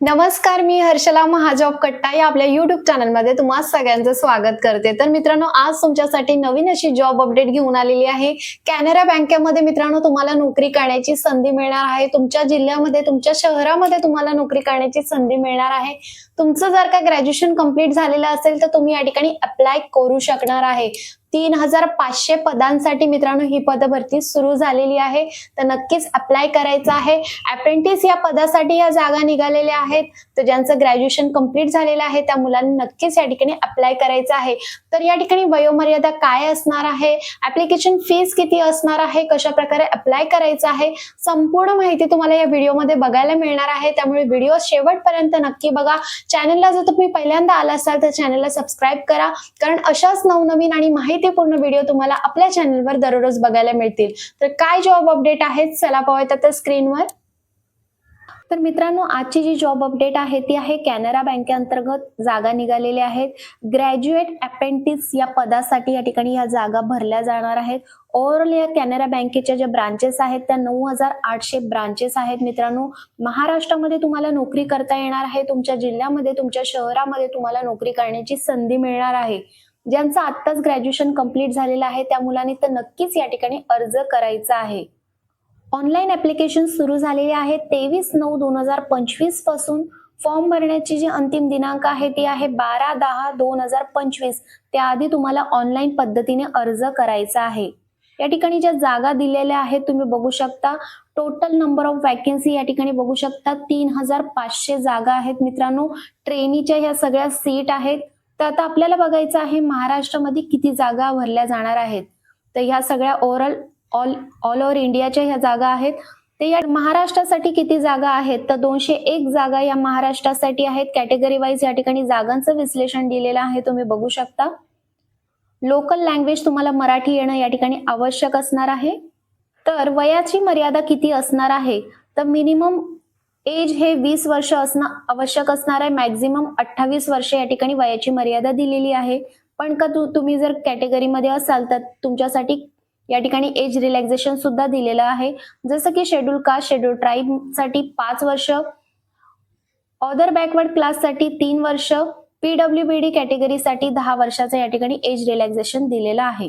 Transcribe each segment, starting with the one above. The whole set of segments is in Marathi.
नमस्कार मी हर्षला महाजॉब कट्टा या आपल्या युट्यूब चॅनलमध्ये तुम्हा सगळ्यांचं स्वागत करते. तर मित्रांनो आज तुमच्यासाठी नवीन अशी जॉब अपडेट घेऊन आलेली आहे. कॅनरा बँकेमध्ये मित्रांनो तुम्हाला नोकरी करण्याची संधी मिळणार आहे. तुमच्या जिल्ह्यामध्ये तुमच्या शहरामध्ये तुम्हाला नोकरी करण्याची संधी मिळणार आहे. तुमचं जर का ग्रॅज्युएशन कंप्लीट झालेलं असेल तर तुम्ही या ठिकाणी अप्लाय करू शकणार आहे. तीन हजार पाचशे पदांसाठी मित्रांनो ही पदभरती सुरू झालेली आहे. तर नक्कीच अप्लाय करायचं आहे. अप्रेंटिस या पदासाठी या जागा निघालेल्या आहेत. तर ज्यांचं ग्रॅज्युएशन कंप्लीट झालेलं आहे त्या मुलांनी नक्कीच या ठिकाणी अप्लाय करायचं आहे. तर या ठिकाणी वयोमर्यादा काय असणार आहे? ऍप्लिकेशन फीस किती असणार आहे? कशा प्रकारे अप्लाय करायचं आहे? संपूर्ण माहिती तुम्हाला या व्हिडिओमध्ये बघायला मिळणार आहे. त्यामुळे व्हिडिओ शेवटपर्यंत नक्की बघा. चॅनलला जर तुम्ही पहिल्यांदा आला असाल तर चॅनलला सबस्क्राईब करा. कारण अशाच नवनवीन आणि माहितीपूर्ण व्हिडिओ तुम्हाला आपल्या चॅनलवर दररोज बघायला मिळतील. तर काय जॉब अपडेट आहेत? चला पाहूयात आता स्क्रीनवर तर मित्रांनो आजची जी जॉब अपडेट आहे ती आहे कॅनरा बँकेअंतर्गत जागा निघालेल्या आहेत. ग्रॅज्युएट अप्रेंटिस या पदासाठी या ठिकाणी या जागा भरल्या जाणार आहेत. ओव्हरऑल या कॅनरा बँकेच्या ज्या ब्रांचेस आहेत त्या नऊ हजार आठशे ब्रांचेस आहेत मित्रांनो. महाराष्ट्रामध्ये तुम्हाला नोकरी करता येणार आहे. तुमच्या जिल्ह्यामध्ये तुमच्या शहरामध्ये तुम्हाला नोकरी करण्याची संधी मिळणार आहे. ज्यांचं आत्ताच ग्रॅज्युएशन कंप्लीट झालेलं आहे त्या मुलांनी तर नक्कीच या ठिकाणी अर्ज करायचा आहे. ऑनलाईन ऍप्लिकेशन सुरू झालेले आहे तेवीस नऊ दोन हजार पंचवीसपासून फॉर्म भरण्याची जी अंतिम दिनांक आहे ती आहे बारा दहा दोन हजार पंचवीस. त्याआधी तुम्हाला ऑनलाईन पद्धतीने अर्ज करायचा आहे. या ठिकाणी ज्या जागा दिलेल्या आहेत तुम्ही बघू शकता. टोटल नंबर ऑफ वॅकन्सी या ठिकाणी बघू शकता. तीन हजार पाचशे जागा आहेत मित्रांनो. ट्रेनीच्या ह्या सगळ्या सीट आहेत. तर आता आपल्याला बघायचं आहे महाराष्ट्रामध्ये किती जागा भरल्या जाणार आहेत. तर ह्या सगळ्या ओव्हरऑल ऑल ऑल ओव्हर इंडियाच्या ह्या जागा आहेत. ते या महाराष्ट्रासाठी किती जागा आहेत? तर दोनशे एक जागा या महाराष्ट्रासाठी आहेत. कॅटेगरी वाईज या ठिकाणी जागांचं विश्लेषण दिलेलं आहे. तुम्ही बघू शकता. लोकल लँग्वेज तुम्हाला मराठी येणं या ठिकाणी आवश्यक असणार आहे. तर वयाची मर्यादा किती असणार आहे? तर मिनिमम एज हे वीस वर्ष असणं आवश्यक असणार आहे. मॅक्झिमम अठ्ठावीस वर्ष या ठिकाणी वयाची मर्यादा दिलेली आहे. पण का तू तुम्ही जर कॅटेगरीमध्ये असाल तर तुमच्यासाठी या ठिकाणी एज रिलॅक्झेशन सुद्धा दिलेलं आहे. जसं की शेड्यूल कास्ट शेड्यूल ट्राईबसाठी पाच वर्ष ऑदर बॅकवर्ड क्लाससाठी तीन वर्ष पीडब्ल्यू बी डी कॅटेगरीसाठी दहा वर्षाचं या ठिकाणी एज रिलॅक्झेशन दिलेलं आहे.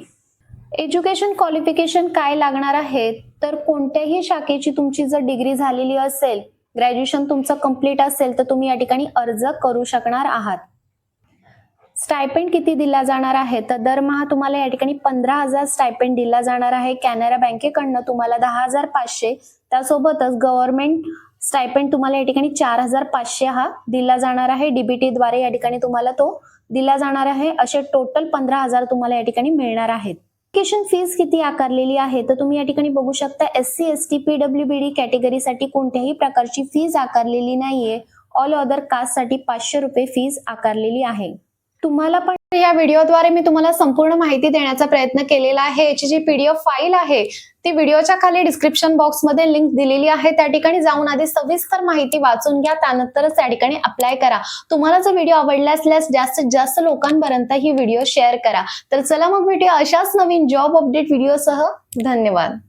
एज्युकेशन क्वालिफिकेशन काय लागणार आहे? तर कोणत्याही शाखेची तुमची जर डिग्री झालेली असेल ग्रॅज्युएशन तुमचं कंप्लीट असेल तर तुम्ही या ठिकाणी अर्ज करू शकणार आहात. स्टायपेंड किती दिला जाणार आहे? तर दरमहा तुम्हाला या ठिकाणी पंधरा हजार स्टायपेंड दिला जाणार आहे. कॅनरा बँकेकडनं तुम्हाला दहा हजार पाचशे. त्यासोबतच गव्हर्नमेंट स्टायपेंड तुम्हाला या ठिकाणी चार हजार पाचशे हा दिला जाणार आहे. डीबीटी द्वारे या ठिकाणी तुम्हाला तो दिला जाणार आहे. असे टोटल पंधरा हजार तुम्हाला या ठिकाणी मिळणार आहेत. एज्युकेशन फीस किती आकारलेली आहे? तर तुम्ही या ठिकाणी बघू शकता S C S T PW B D कॅटेगरीसाठी कोणत्याही प्रकारची फीज आकारलेली नाहीये. ऑल अदर कास्टसाठी पाचशे रुपये फीज आकारलेली आहे. तुम्हाला पण या व्हिडिओद्वारे मी तुम्हाला संपूर्ण माहिती देण्याचा प्रयत्न केलेला आहे. याची जी पीडीएफ फाईल आहे ती व्हिडिओच्या खाली डिस्क्रिप्शन बॉक्समध्ये लिंक दिलेली आहे. त्या ठिकाणी जाऊन आधी सविस्तर माहिती वाचून घ्या त्यानंतरच त्या ठिकाणी अप्लाय करा. तुम्हाला जर व्हिडिओ आवडला असल्यास जास्तीत जास्त लोकांपर्यंत ही व्हिडिओ शेअर करा. तर चला मग भेटूया अशाच नवीन जॉब अपडेट व्हिडिओसह धन्यवाद.